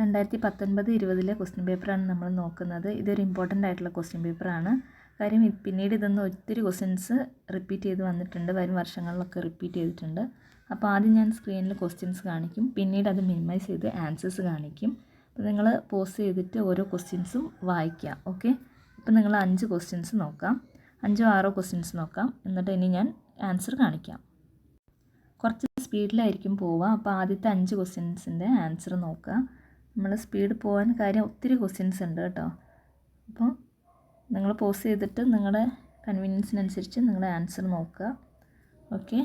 രണ്ടായിരത്തി പത്തൊൻപത് ഇരുപതിലെ ക്വസ്റ്റ്യൻ പേപ്പറാണ് നമ്മൾ നോക്കുന്നത്. ഇതൊരു ഇമ്പോർട്ടന്റ് ആയിട്ടുള്ള ക്വസ്റ്റ്യൻ പേപ്പറാണ് കാര്യം പിന്നീട് ഇതൊന്ന് ഒത്തിരി ക്വസ്റ്റ്യൻസ് റിപ്പീറ്റ് ചെയ്ത് വന്നിട്ടുണ്ട്. വരും വർഷങ്ങളിലൊക്കെ റിപ്പീറ്റ് ചെയ്തിട്ടുണ്ട്. അപ്പോൾ ആദ്യം ഞാൻ സ്ക്രീനിൽ ക്വസ്റ്റ്യൻസ് കാണിക്കും. പിന്നീട് അത് മിനിമൈസ് ചെയ്ത് ആൻസേഴ്സ് കാണിക്കും. അപ്പോൾ നിങ്ങൾ പോസ് ചെയ്തിട്ട് ഓരോ ക്വസ്റ്റ്യൻസും വായിക്കുക. ഓക്കെ ഇപ്പോൾ നിങ്ങൾ അഞ്ച് ക്വസ്റ്റ്യൻസ് നോക്കാം. അഞ്ചോ ആറോ ക്വസ്റ്റ്യൻസ് നോക്കാം. എന്നിട്ട് ഇനി ഞാൻ ആൻസർ കാണിക്കാം. കുറച്ച് സ്പീഡിലായിരിക്കും പോവുക. അപ്പോൾ ആദ്യത്തെ അഞ്ച് ക്വസ്റ്റ്യൻസിന്റെ ആൻസർ നോക്കുക. നമ്മൾ സ്പീഡ് പോകാൻ കാര്യം ഒത്തിരി ക്വസ്റ്റ്യൻസ് ഉണ്ട് കേട്ടോ. അപ്പോൾ നിങ്ങൾ പോസ് ചെയ്തിട്ട് നിങ്ങളുടെ കൺവീനിയൻസിനനുസരിച്ച് നിങ്ങളുടെ ആൻസർ നോക്കുക. ഓക്കെ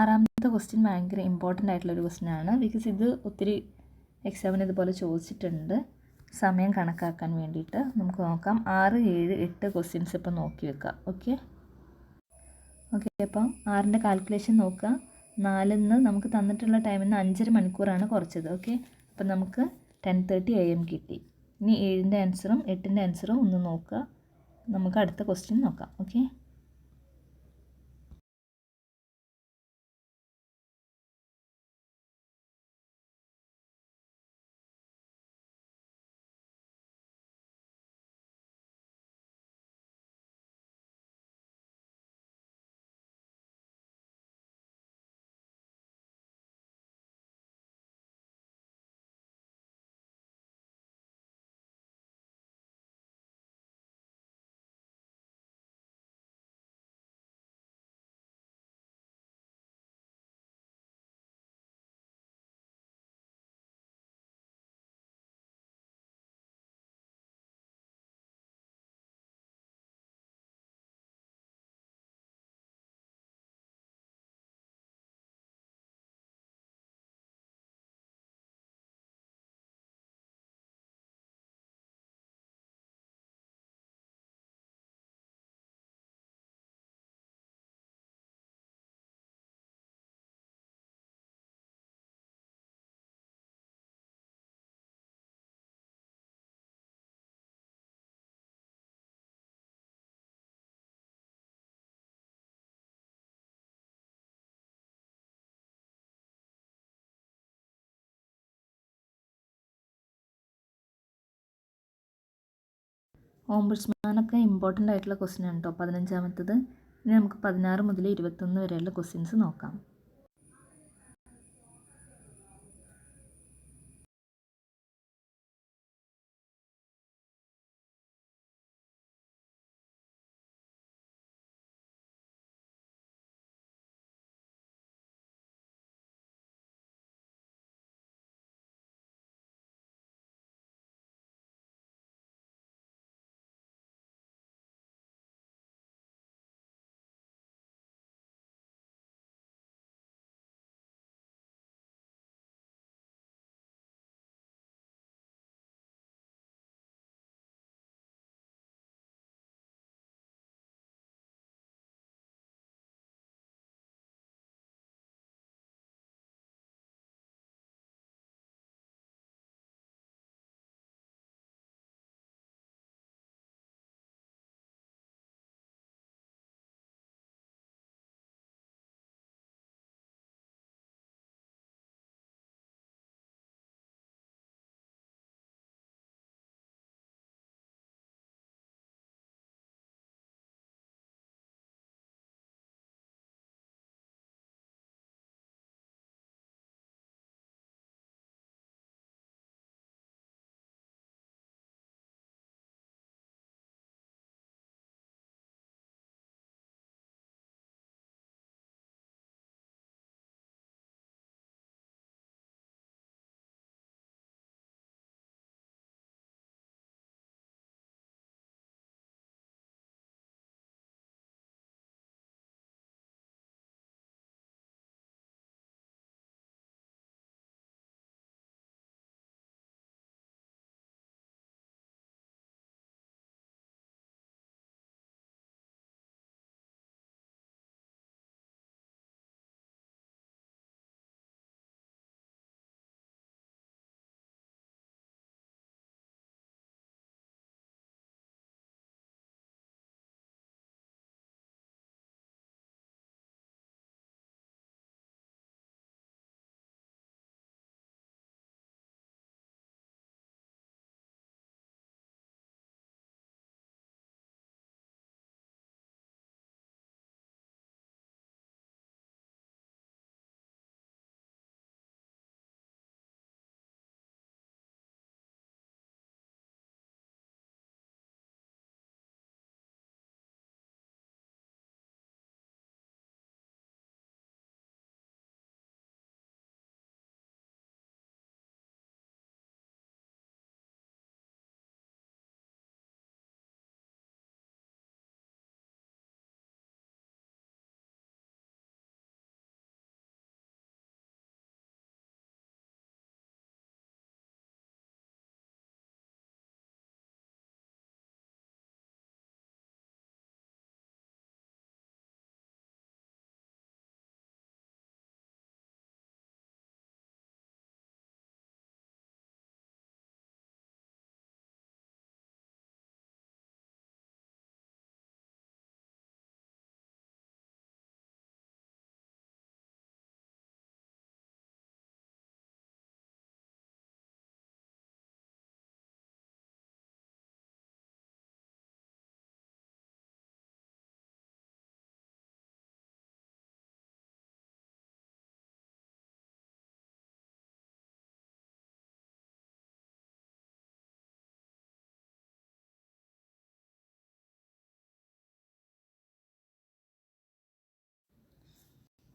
ആറാമത്തെ ക്വസ്റ്റ്യൻ ഭയങ്കര ഇമ്പോർട്ടന്റ് ആയിട്ടുള്ളൊരു ക്വസ്റ്റ്യൻ ആണ്. ബിക്കോസ് ഇത് ഒത്തിരി എക്സാമിന് ഇതുപോലെ ചോദിച്ചിട്ടുണ്ട്. സമയം കണക്കാക്കാൻ വേണ്ടിയിട്ട് നമുക്ക് നോക്കാം. ആറ് ഏഴ് എട്ട് ക്വസ്റ്റ്യൻസ് ഇപ്പം നോക്കി വെക്കാം. ഓക്കെ ഓക്കെ അപ്പം ആറിന്റെ കാൽക്കുലേഷൻ നോക്കുക. നാലിൽ നിന്ന് നമുക്ക് തന്നിട്ടുള്ള ടൈമിൽ നിന്ന് അഞ്ചര മണിക്കൂറാണ് കുറച്ചത് ഓക്കെ അപ്പം നമുക്ക് ടെൻ തേർട്ടി എ എം കിട്ടി. ഇനി ഏഴിന്റെ ആൻസറും എട്ടിന്റെ ആൻസറും ഒന്ന് നോക്കുക. നമുക്ക് അടുത്ത ക്വസ്റ്റ്യൻ നോക്കാം ഓക്കെ ഓംബുഡ്സ്മാനൊക്കെ ഇമ്പോർട്ടന്റ് ആയിട്ടുള്ള ക്വസ്റ്റ്യൻ ആണ് കേട്ടോ പതിനഞ്ചാമത്തത്. ഇനി നമുക്ക് പതിനാറ് മുതൽ ഇരുപത്തൊന്ന് വരെയുള്ള ക്വസ്റ്റ്യൻസ് നോക്കാം.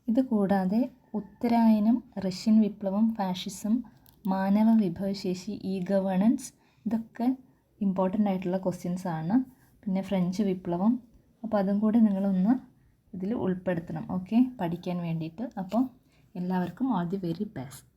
ഇത് കൂടാതെ ഉത്തരായനം റഷ്യൻ വിപ്ലവം ഫാഷിസം മാനവ വിഭവശേഷി ഇ ഗവേണൻസ് ഇതൊക്കെ ഇമ്പോർട്ടന്റ് ആയിട്ടുള്ള ക്വസ്റ്റ്യൻസ് ആണ്. പിന്നെ ഫ്രഞ്ച് വിപ്ലവം. അപ്പോൾ അതും കൂടി നിങ്ങളൊന്ന് ഇതിൽ ഉൾപ്പെടുത്തണം. ഓക്കെ പഠിക്കാൻ വേണ്ടിയിട്ട്. അപ്പോൾ എല്ലാവർക്കും ഓൾ ദി വെരി ബെസ്റ്റ്